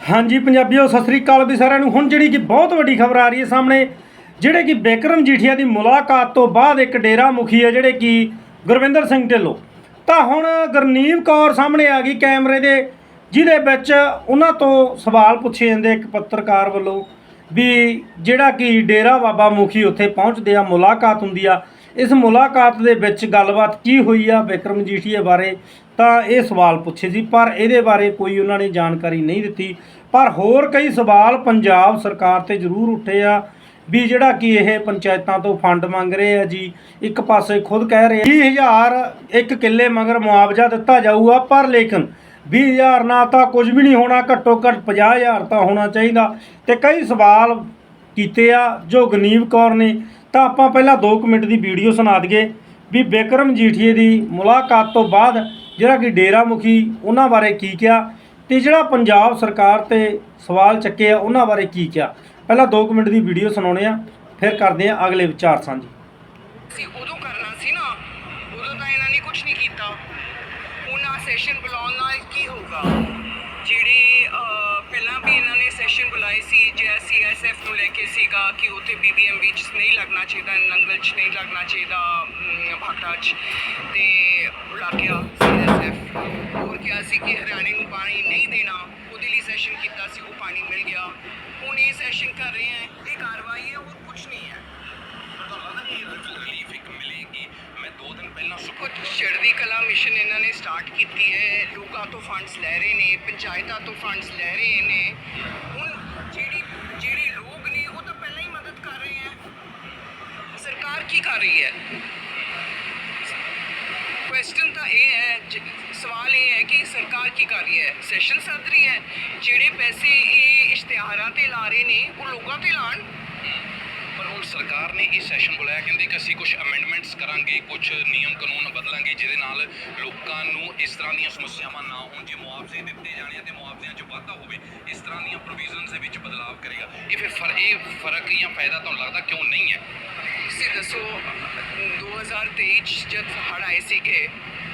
ਹਾਂਜੀ ਪੰਜਾਬੀਓ, ਸਤਿ ਸ੍ਰੀ ਅਕਾਲ ਵੀ ਸਾਰਿਆਂ ਨੂੰ। ਹੁਣ ਜਿਹੜੀ ਕਿ ਬਹੁਤ ਵੱਡੀ ਖਬਰ ਆ ਰਹੀ ਹੈ ਸਾਹਮਣੇ, ਜਿਹੜੇ ਕਿ ਬੇਕਰਮ ਜੀਠੀਆ ਦੀ ਮੁਲਾਕਾਤ ਤੋਂ ਬਾਅਦ ਇੱਕ ਡੇਰਾ ਮੁਖੀ ਹੈ ਜਿਹੜੇ ਕਿ ਗੁਰਵਿੰਦਰ ਸਿੰਘ ਢਿੱਲੋਂ। ਤਾਂ ਹੁਣ ਗੁਰਨੀਮ ਕੌਰ ਸਾਹਮਣੇ ਆ ਗਈ ਕੈਮਰੇ ਦੇ, ਜਿਹਦੇ ਵਿੱਚ ਉਹਨਾਂ ਤੋਂ ਸਵਾਲ ਪੁੱਛੇ ਜਾਂਦੇ ਇੱਕ ਪੱਤਰਕਾਰ ਵੱਲੋਂ ਵੀ ਜਿਹੜਾ ਕਿ ਡੇਰਾ ਬਾਬਾ ਮੁਖੀ ਉੱਥੇ ਪਹੁੰਚਦੇ ਆ, ਮੁਲਾਕਾਤ ਹੁੰਦੀ ਆ। ਇਸ ਮੁਲਾਕਾਤ ਦੇ ਵਿੱਚ ਗੱਲਬਾਤ ਕੀ ਹੋਈ ਆ ਬਿਕਰਮ ਜੀਠੀਏ ਬਾਰੇ? ਤਾਂ ਇਹ ਸਵਾਲ ਪੁੱਛੇ ਸੀ, ਪਰ ਇਹਦੇ ਬਾਰੇ ਕੋਈ ਉਹਨਾਂ ਨੇ ਜਾਣਕਾਰੀ ਨਹੀਂ ਦਿੱਤੀ। ਪਰ ਹੋਰ ਕਈ ਸਵਾਲ ਪੰਜਾਬ ਸਰਕਾਰ ਤੇ ਜ਼ਰੂਰ ਉੱਠੇ ਆ ਵੀ ਜਿਹੜਾ ਕਿ ਇਹ ਪੰਚਾਇਤਾਂ ਤੋਂ ਫੰਡ ਮੰਗ ਰਹੇ ਆ ਜੀ, ਇੱਕ ਪਾਸੇ ਖੁਦ ਕਹਿ ਰਹੇ ਆ 20000 ਇੱਕ ਕਿੱਲੇ ਮਗਰ ਮੁਆਵਜ਼ਾ ਦਿੱਤਾ ਜਾਊਗਾ, ਪਰ ਲੇਕਿਨ 20000 ਨਾਲ ਤਾਂ ਕੁਝ ਵੀ ਨਹੀਂ ਹੋਣਾ, ਘੱਟੋ ਘੱਟ 50000 ਤਾਂ ਹੋਣਾ ਚਾਹੀਦਾ। ਤੇ ਕਈ ਸਵਾਲ ਕੀਤੇ ਆ ਜੋ ਗਨੀਵ ਕੌਰ ਨੇ, ਤਾਂ ਆਪਾਂ ਪਹਿਲਾਂ 2 ਮਿੰਟ ਦੀ ਵੀਡੀਓ ਸੁਣਾ ਦਈਏ ਵੀ ਬਿਕਰਮ ਜੀਠੀਏ ਦੀ ਮੁਲਾਕਾਤ ਤੋਂ ਬਾਅਦ ਜਿਹੜਾ ਕਿ ਡੇਰਾ ਮੁਖੀ ਉਹਨਾਂ ਬਾਰੇ ਕੀ ਕਿਹਾ ਤੇ ਜਿਹੜਾ ਪੰਜਾਬ ਸਰਕਾਰ ਤੇ ਸਵਾਲ ਚੱਕੇ ਆ ਉਹਨਾਂ ਬਾਰੇ ਕੀ ਕਿਹਾ। ਪਹਿਲਾਂ 2 ਮਿੰਟ ਦੀ ਵੀਡੀਓ ਸੁਣਾਉਣੇ ਆ ਫਿਰ ਕਰਦੇ ਆ ਅਗਲੇ ਵਿਚਾਰ ਸਾਂਝੇ। ਸੀ ਉਦੋਂ ਕਰਨਾ ਸੀ ਨਾ, ਉਦੋਂ ਤਾਂ ਇਹਨਾਂ ਨੇ ਕੁਝ ਨਹੀਂ ਕੀਤਾ। ਹੁਣ ਸੈਸ਼ਨ ਬੁਲਾਉਣ ਨਾਲ ਕੀ ਹੋਊਗਾ? ਜਿਹੜੀ ਬੁਲਾਏ ਸੀ ਜੇ ਸੀਐਸਐਫ ਨੂੰ ਲੈ ਕੇ ਸੀਗਾ ਕਿ ਉੱਥੇ ਬੀਬੀਐਮ ਵਿੱਚ ਨਹੀਂ ਲੱਗਣਾ ਚਾਹੀਦਾ ਨੰਗਲ 'ਚ ਨਹੀਂ ਲੱਗਣਾ ਚਾਹੀਦਾ ਭਾਖੜਾ 'ਚ ਤੇ ਬੁਲਾ ਗਿਆ ਸੀਐਸਐਫ ਹੋਰ ਕਿਹਾ ਸੀ ਕਿ ਹਰਿਆਣੇ ਨੂੰ ਪਾਣੀ ਨਹੀਂ ਦੇਣਾ ਉਹਦੇ ਲਈ ਸੈਸ਼ਨ ਕੀਤਾ ਸੀ ਉਹ ਪਾਣੀ ਮਿਲ ਗਿਆ। ਹੁਣ ਇਹ ਸੈਸ਼ਨ ਕਰ ਰਹੇ ਹੈ ਇਹ ਕਾਰਵਾਈ ਹੈ ਹੋਰ ਕੁਝ ਨਹੀਂ ਹੈ। ਚੜ੍ਹਦੀ ਕਲਾ ਮਿਸ਼ਨ ਇਹਨਾਂ ਨੇ ਸਟਾਰਟ ਕੀਤੀ ਹੈ। ਲੋਕਾਂ ਤੋਂ ਫੰਡਸ ਲੈ ਰਹੇ ਨੇ ਪੰਚਾਇਤਾਂ ਤੋਂ ਫੰਡਸ ਲੈ ਰਹੇ ਨੇ। ਹੁਣ ਜਿਹੜੀ, ਜਿਹੜੇ ਲੋਕ ਨੇ ਉਹ ਤਾਂ ਪਹਿਲਾਂ ਹੀ ਮਦਦ ਕਰ ਰਹੇ ਹੈ। ਸਰਕਾਰ ਕੀ ਕਰ ਰਹੀ ਹੈ? ਕੁਐਸਚਨ ਤਾਂ ਇਹ ਹੈ ਸਵਾਲ ਇਹ ਹੈ ਕਿ ਸਰਕਾਰ ਕੀ ਕਰ ਰਹੀ ਹੈ? ਸੈਸ਼ਨ ਸੱਦ ਰਹੀ ਹੈ। ਜਿਹੜੇ ਪੈਸੇ ਇਹ ਇਸ਼ਤਿਹਾਰਾਂ ਤੇ ਲਾ ਰਹੇ ਨੇ, ਉਹ ਲੋਕਾਂ ਤੇ ਲਾਣ ਸਰਕਾਰ ਨੇ ਇਹ ਸੈਸ਼ਨ ਬੁਲਾਇਆ, ਕਹਿੰਦੇ ਕਿ ਅਸੀਂ ਕੁਝ ਅਮੈਂਡਮੈਂਟਸ ਕਰਾਂਗੇ ਕੁਝ ਨਿਯਮ ਕਾਨੂੰਨ ਬਦਲਾਂਗੇ, ਜਿਹਦੇ ਨਾਲ ਲੋਕਾਂ ਨੂੰ ਇਸ ਤਰ੍ਹਾਂ ਦੀਆਂ ਸਮੱਸਿਆਵਾਂ ਨਾ ਹੋਣ, ਜੇ ਮੁਆਵਜ਼ੇ ਦਿੱਤੇ ਜਾਣੇ ਆ ਮੁਆਵਜ਼ਿਆਂ 'ਚ ਵਾਧਾ ਹੋਵੇ, ਇਸ ਤਰ੍ਹਾਂ ਦੀਆਂ ਪ੍ਰੋਵੀਜ਼ਨਸ ਦੇ ਵਿੱਚ ਬਦਲਾਅ ਕਰੇਗਾ। ਇਹ ਫਿਰ ਫਰ, ਇਹ ਫ਼ਰਕ ਜਾਂ ਫਾਇਦਾ ਤੁਹਾਨੂੰ ਲੱਗਦਾ ਕਿਉਂ ਨਹੀਂ ਹੈ? ਤੁਸੀਂ ਦੱਸੋ 2023 ਚ ਜਦ ਹੜ ਆਏ ਸੀਗੇ,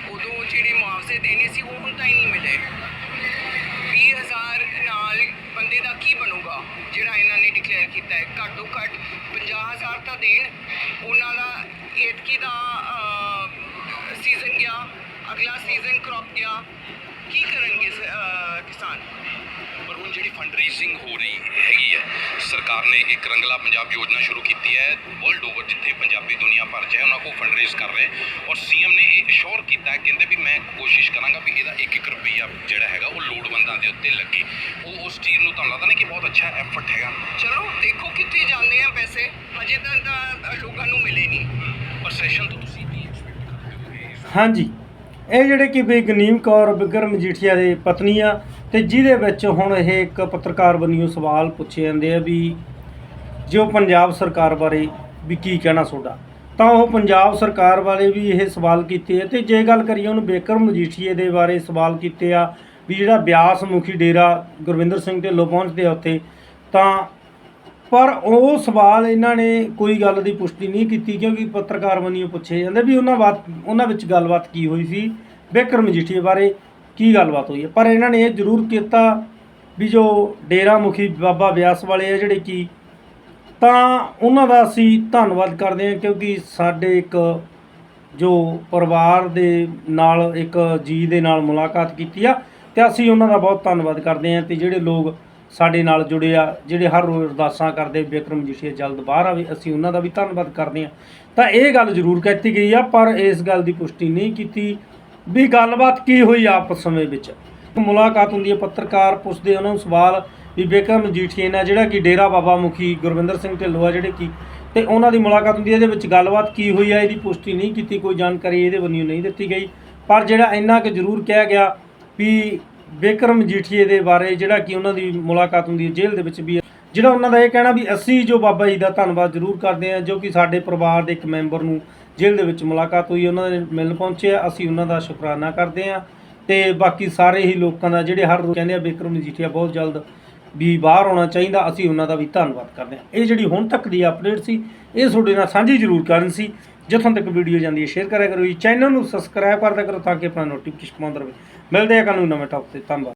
ਉਦੋਂ ਜਿਹੜੇ ਮੁਆਵਜ਼ੇ ਦੇਣੇ ਸੀ, ਉਹ ਹੁਣ ਤਾਂ ਹੀ ਨਹੀਂ ਮਿਲੇ। 20000 ਨਾਲ ਬੰਦੇ ਦਾ ਕੀ ਬਣੂਗਾ, ਜਿਹੜਾ ਇਹਨਾਂ ਨੇ ਡਿਕਲੇਅਰ ਕੀਤਾ ਹੈ? ਘੱਟੋ ਘੱਟ 50000 ਤਾਂ ਦੇਣ। ਉਹਨਾਂ ਦਾ ਏਤਕੀ ਦਾ ਸੀਜ਼ਨ ਗਿਆ, ਅਗਲਾ ਸੀਜ਼ਨ ਕ੍ਰੌਪ ਗਿਆ। ਕੀ ਕਰਨਗੇ ਕਿਸਾਨ? ਪਰ ਹੁਣ ਜਿਹੜੀ ਫੰਡ ਰੇਜ਼ਿੰਗ ਹੋ ਰਹੀ ਹੈਗੀ ਹੈ, ਸਰਕਾਰ ਨੇ ਇੱਕ ਰੰਗਲਾ ਪੰਜਾਬ ਯੋਜਨਾ ਸ਼ੁਰੂ ਕੀਤੀ ਹੈ। ਵਰਲਡ ਓਵਰ ਜਿੱਥੇ ਪੰਜਾਬੀ ਦੁਨੀਆ ਭਰ 'ਚ ਹੈ, ਉਹਨਾਂ ਕੋਲ ਫੰਡ ਰੇਜ਼ ਕਰ ਰਹੇ ਔਰ ਸੀਐਮ ਨੇ ਇਹ ਅਸ਼ੋਰ ਕੀਤਾ ਕਹਿੰਦੇ ਵੀ ਮੈਂ ਕੋਸ਼ਿਸ਼ ਕਰਾਂਗਾ ਵੀ ਇਹਦਾ 1-1 ਰੁਪਈਆ ਜਿਹੜਾ ਹੈਗਾ, ਉਹ ਲੋੜਵੰਦਾਂ ਦੇ ਉੱਤੇ ਲੱਗੇ। ਤੁਹਾਨੂੰ ਲੱਗਦਾ ਨਹੀਂ ਕਿ ਬਹੁਤ ਅੱਛਾ ਐਫਰਟ ਹੈਗਾ? ਚਲੋ ਦੇਖੋ ਕਿੱਥੇ ਜਾਂਦੇ ਆ ਪੈਸੇ। ਹਜੇ ਤਾਂ ਤਾਂ ਲੋਕਾਂ ਨੂੰ ਮਿਲੇ ਨਹੀਂ। ਪਰ ਸੈਸ਼ਨ ਤੋਂ ਤੁਸੀਂ ਕੀ ਐਕਸਪੈਕਟ ਕਰਦੇ ਹੋ? ਹਾਂਜੀ। ਇਹ ਜਿਹੜੇ ਕਿ ਵੀ ਗਨੀਮ ਕੌਰ ਬਿਕਰਮ ਮਜੀਠੀਆ ਦੇ ਪਤਨੀ ਆ ਤੇ ਜਿਹਦੇ ਵਿੱਚ ਹੁਣ ਇਹ ਇੱਕ ਪੱਤਰਕਾਰ ਬੰਨਿਓ ਸਵਾਲ ਪੁੱਛੇ ਜਾਂਦੇ ਆ ਵੀ ਜੋ ਪੰਜਾਬ ਸਰਕਾਰ ਬਾਰੇ ਵੀ ਕੀ ਕਹਿਣਾ ਤੁਹਾਡਾ? ਤਾਂ ਉਹ ਪੰਜਾਬ ਸਰਕਾਰ ਬਾਰੇ ਵੀ ਇਹ ਸਵਾਲ ਕੀਤੇ ਆ ਤੇ ਜੇ ਗੱਲ ਕਰੀਏ ਉਹਨੂੰ ਬਿਕਰਮ ਮਜੀਠੀਏ ਦੇ ਬਾਰੇ ਸਵਾਲ ਕੀਤੇ ਆ ਵੀ ਜਿਹੜਾ ਬਿਆਸ ਮੁਖੀ ਡੇਰਾ ਗੁਰਵਿੰਦਰ ਸਿੰਘ ਢਿੱਲੋਂ ਪਹੁੰਚਦੇ ਆ ਉੱਥੇ, ਤਾਂ ਪਰ ਉਹ ਸਵਾਲ ਇਹਨਾਂ ਨੇ ਕੋਈ ਗੱਲ ਦੀ ਪੁਸ਼ਟੀ ਨਹੀਂ ਕੀਤੀ, ਕਿਉਂਕਿ ਪੱਤਰਕਾਰ ਬੰਨਿਓ ਪੁੱਛੇ ਜਾਂਦੇ ਵੀ ਉਹਨਾਂ ਬਾਤ, ਉਹਨਾਂ ਵਿੱਚ ਗੱਲਬਾਤ ਕੀ ਹੋਈ ਸੀ ਬਿਕਰਮ ਮਜੀਠੀਏ ਬਾਰੇ ਕੀ ਗੱਲਬਾਤ ਹੋਈ ਹੈ? ਪਰ ਇਹਨਾਂ ਨੇ ਇਹ ਜ਼ਰੂਰ ਕੀਤਾ ਵੀ ਜੋ ਡੇਰਾ ਮੁਖੀ ਬਾਬਾ ਬਿਆਸ ਵਾਲੇ ਆ ਜਿਹੜੇ ਕੀ, ਤਾਂ ਉਹਨਾਂ ਦਾ ਅਸੀਂ ਧੰਨਵਾਦ ਕਰਦੇ ਹਾਂ, ਕਿਉਂਕਿ ਸਾਡੇ ਇੱਕ ਜੋ ਪਰਿਵਾਰ ਦੇ ਨਾਲ, ਇੱਕ ਜੀ ਦੇ ਨਾਲ ਮੁਲਾਕਾਤ ਕੀਤੀ ਆ। ਤੇ ਅਸੀਂ ਉਹਨਾਂ ਦਾ ਬਹੁਤ ਧੰਨਵਾਦ ਕਰਦੇ ਹਾਂ ਤੇ ਜਿਹੜੇ ਲੋਕ ਸਾਡੇ ਨਾਲ ਜੁੜੇ ਆ, ਜਿਹੜੇ ਹਰ ਰੋਜ਼ ਅਰਦਾਸਾਂ ਕਰਦੇ ਬਿਕਰਮ ਜੀਸ਼ੀ ਜਲਦ ਬਾਹਰ ਆਵੇ, ਅਸੀਂ ਉਹਨਾਂ ਦਾ ਵੀ ਧੰਨਵਾਦ ਕਰਦੇ ਹਾਂ। ਤਾਂ ਇਹ ਗੱਲ ਜ਼ਰੂਰ ਕਹਿਤੀ ਗਈ ਆ, ਪਰ ਇਸ ਗੱਲ ਦੀ ਪੁਸ਼ਟੀ ਨਹੀਂ ਕੀਤੀ ਵੀ ਗੱਲਬਾਤ ਕੀ ਹੋਈ ਆਪਸ ਸਮੇਂ ਵਿੱਚ। ਮੁਲਾਕਾਤ ਹੁੰਦੀ ਹੈ ਪੱਤਰਕਾਰ ਪੁੱਛਦੇ ਉਹਨਾਂ ਨੂੰ ਸਵਾਲ ਵੀ ਬਿਕਰਮ ਜੀਠੀਏ ਨਾਲ ਜਿਹੜਾ ਕਿ ਡੇਰਾ ਬਾਬਾ ਮੁਖੀ ਗੁਰਵਿੰਦਰ ਸਿੰਘ ਢਿੱਲੋਂ ਆ ਜਿਹੜੇ ਕਿ ਤੇ ਉਹਨਾਂ ਦੀ ਮੁਲਾਕਾਤ ਹੁੰਦੀ ਹੈ, ਇਹਦੇ ਵਿੱਚ ਗੱਲਬਾਤ ਕੀ ਹੋਈ ਆ, ਇਹਦੀ ਪੁਸ਼ਟੀ ਨਹੀਂ ਕੀਤੀ, ਕੋਈ ਜਾਣਕਾਰੀ ਇਹਦੇ ਵੱਲੋਂ ਨਹੀਂ ਦਿੱਤੀ ਗਈ। ਪਰ ਜਿਹੜਾ ਇੰਨਾ ਕਿ ਜ਼ਰੂਰ ਕਿਹਾ ਗਿਆ ਵੀ ਬਿਕਰਮ ਜੀਠੀਏ ਦੇ ਬਾਰੇ ਜਿਹੜਾ ਕਿ ਉਹਨਾਂ ਦੀ ਮੁਲਾਕਾਤ ਹੁੰਦੀ ਹੈ ਜੇਲ੍ਹ ਦੇ ਵਿੱਚ ਵੀ, ਜਿਹੜਾ ਉਹਨਾਂ ਦਾ ਇਹ ਕਹਿਣਾ ਵੀ ਅਸੀਂ ਜੋ ਬਾਬਾ ਜੀ ਦਾ ਧੰਨਵਾਦ ਜ਼ਰੂਰ ਕਰਦੇ ਹਾਂ, ਜੋ ਕਿ ਸਾਡੇ ਪਰਿਵਾਰ ਦੇ ਇੱਕ ਮੈਂਬਰ ਨੂੰ ਜੇਲ੍ਹ ਦੇ ਵਿੱਚ ਮੁਲਾਕਾਤ ਹੋਈ, ਉਹਨਾਂ ਦੇ ਮਿਲਣ ਪਹੁੰਚੇ ਆ ਅਸੀਂ ਉਹਨਾਂ ਦਾ ਸ਼ੁਕਰਾਨਾ ਕਰਦੇ ਹਾਂ ਤੇ ਬਾਕੀ ਸਾਰੇ ਹੀ ਲੋਕਾਂ ਦਾ ਜਿਹੜੇ ਹਰ ਰੋਜ਼ ਕਹਿੰਦੇ ਆ ਬਿਕਰਮ ਮਜੀਠੀਆ ਬਹੁਤ ਜਲਦ ਵੀ ਬਾਹਰ ਆਉਣਾ ਚਾਹੀਦਾ, ਅਸੀਂ ਉਹਨਾਂ ਦਾ ਵੀ ਧੰਨਵਾਦ ਕਰਦੇ ਹਾਂ। ਇਹ ਜਿਹੜੀ ਹੁਣ ਤੱਕ ਦੀ ਅਪਡੇਟ ਸੀ, ਇਹ ਤੁਹਾਡੇ ਨਾਲ ਸਾਂਝੀ ਜ਼ਰੂਰ ਕਰਨ ਸੀ। ਜਿੱਥੋਂ ਤੱਕ ਵੀਡੀਓ ਜਾਂਦੀ ਹੈ ਸ਼ੇਅਰ ਕਰਿਆ ਕਰੋ ਜੀ। ਚੈਨਲ ਨੂੰ ਸਬਸਕ੍ਰਾਈਬ ਕਰਦਾ ਕਰੋ ਤਾਂ ਕਿ ਆਪਣਾ ਨੋਟੀਫਿਕੇਸ਼ਨ ਪਾਉਂਦਾ ਰਹੇ ਮਿਲਦੇ ਆ ਕੱਲ੍ਹ ਨੂੰ ਨਵੇਂ ਟੌਪ ਤੇ। ਧੰਨਵਾਦ।